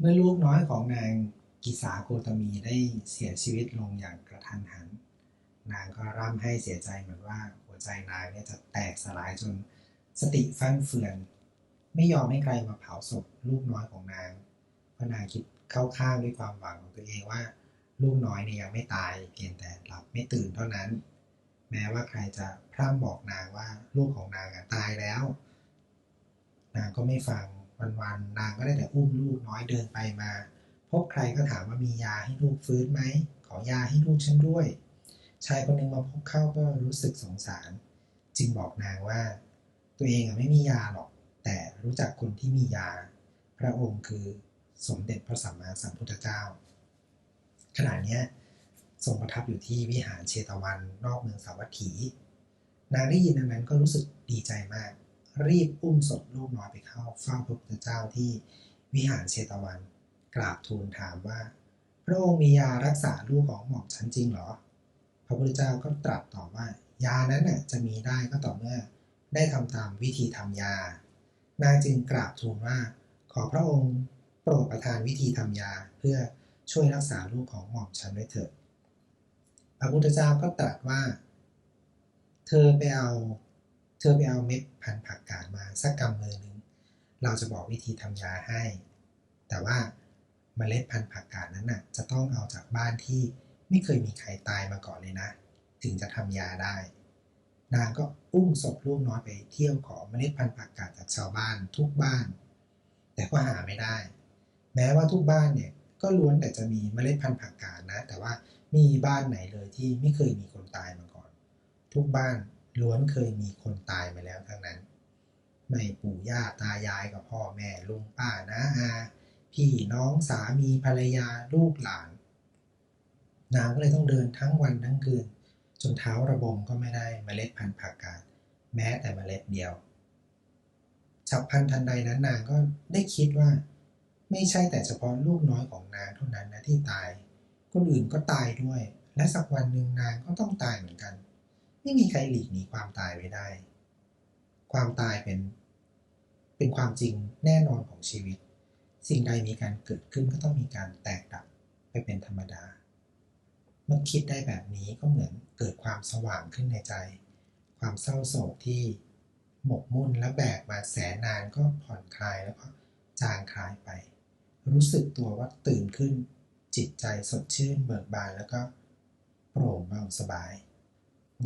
เมื่อลูกน้อยของนางกิสาโคตมีได้เสียชีวิตลงอย่างกระทันหัน นางก็ร่ำให้เสียใจเหมือนว่าหัวใจนางเนี่ยจะแตกสลายจนสติฟั่นเฟือน ไม่ยอมให้ใครมาเผาศพลูกน้อยของนางเพราะนางคิดเข้าข้างด้วยความหวังของตัวเองว่า ลูกน้อยเนี่ยยังไม่ตายเพียงแต่หลับไม่ตื่นเท่านั้น แม้ว่าใครจะพร่ำบอกนางว่าลูกของนางอะตายแล้ว นางก็ไม่ฟัง วันๆนางก็ได้แต่อุ้มลูกน้อยเดินไปมา พบใครก็ถามว่ามียาให้ลูกฟื้นไหม ขอยาให้ลูกฉันด้วย ชายคนหนึ่งมาพบเข้าก็รู้สึกสงสาร จึงบอกนางว่า ตัวเองไม่มียาหรอก แต่รู้จักคนที่มียา พระองค์คือสมเด็จพระสัมมาสัมพุทธเจ้า ขณะนี้ทรงประทับอยู่ที่วิหารเชตวันนอกเมืองสาวัตถี นางได้ยินดังนั้นก็รู้สึกดีใจมาก รีบอุ้มศพลูกน้อยไปเข้าเฝ้าพระพุทธเจ้าที่วิหารเชตวัน กราบทูลถามว่า พระองค์มียารักษาลูกของหม่อมฉันจริงหรอ พระพุทธเจ้าก็ตรัสตอบว่า ยานั้นน่ะจะมีได้ก็ต่อเมื่อ ได้ทำตามวิธีทำยา นางจึงกราบทูลว่า ขอพระองค์โปรดประทานวิธีทำยาเพื่อช่วยรักษาลูกของหม่อมฉันด้วยเถิดพระพุทธเจ้าก็ตรัสว่า เธอไปเอา เธอไปเอาเม็ดพันธุ์ผักกาดมาสักกำมือหนึ่งเราจะบอกวิธีทำยาให้ แต่ว่าเมล็ดพันธุ์ผักกาดนั้นน่ะ จะต้องเอาจากบ้านที่ไม่เคยมีใครตายมาก่อนเลยนะ ถึงจะทำยาได้ นางก็อุ้มศพลูกน้อยไปเที่ยวขอเมล็ดพันธุ์ผักกาดจากชาวบ้านทุกบ้าน แต่ก็หาไม่ได้ แม้ว่าทุกบ้านเนี่ยก็ล้วนแต่จะมีเมล็ดพันธุ์ผักกาดนะ แต่ว่ามีบ้านไหนเลยที่ไม่เคยมีคนตายมาก่อน ทุกบ้าน ล้วนเคยมีคนตายมาแล้วทั้งนั้น ไม่ปู่ย่าตายายกับพ่อแม่ลุงป้านะอาพี่น้องสามีภรรยาลูกหลาน นางก็เลยต้องเดินทั้งวันทั้งคืน จนเท้าระบมก็ไม่ได้เมล็ดพันธุ์ผักกาดแม้แต่เมล็ดเดียวฉับพลันทันใดนั้นนางก็ได้คิดว่า ไม่ใช่แต่เฉพาะลูกน้อยของนางเท่านั้นนะที่ตาย คนอื่นก็ตายด้วย และสักวันหนึ่งนางก็ต้องตายเหมือนกัน ไม่มีใครหลีกหนีความตายไว้ได้ ความตายเป็น เป็นความจริงแน่นอนของชีวิต สิ่งใดมีการเกิดขึ้นก็ต้องมีการแตกดับไปเป็นธรรมดา เมื่อคิดได้แบบนี้ก็เหมือนเกิดความสว่างขึ้นในใจ ความเศร้าโศกที่หมกมุ่นและแบกมาแสนนานก็ผ่อนคลายแล้วก็จางคลายไป รู้สึกตัวว่าตื่นขึ้นจิตใจสดชื่นเบิกบานแล้วก็โปร่งเบาสบาย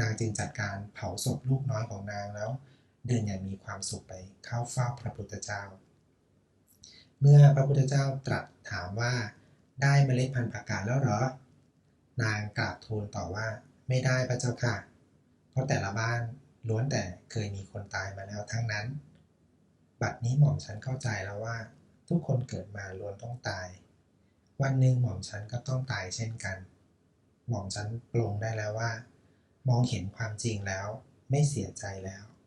นางจึงจัดการเผาศพลูกน้อยของนางแล้ว เดินอย่างมีความสุขไปเข้าเฝ้าพระพุทธเจ้า เมื่อพระพุทธเจ้าตรัสถามว่าได้เมล็ดพันธุ์ผักกาดแล้วเหรอ นางกราบทูลต่อว่าไม่ได้พระเจ้าค่ะ เพราะแต่ละบ้านล้วนแต่เคยมีคนตายมาแล้วทั้งนั้น บัดนี้หม่อมฉันเข้าใจแล้วว่า ทุกคนเกิดมาล้วนต้องตาย วันหนึ่งหม่อมฉันก็ต้องตายเช่นกัน หม่อมฉันปลงได้แล้วว่า มองเห็นความจริงแล้ว ไม่เสียใจแล้ว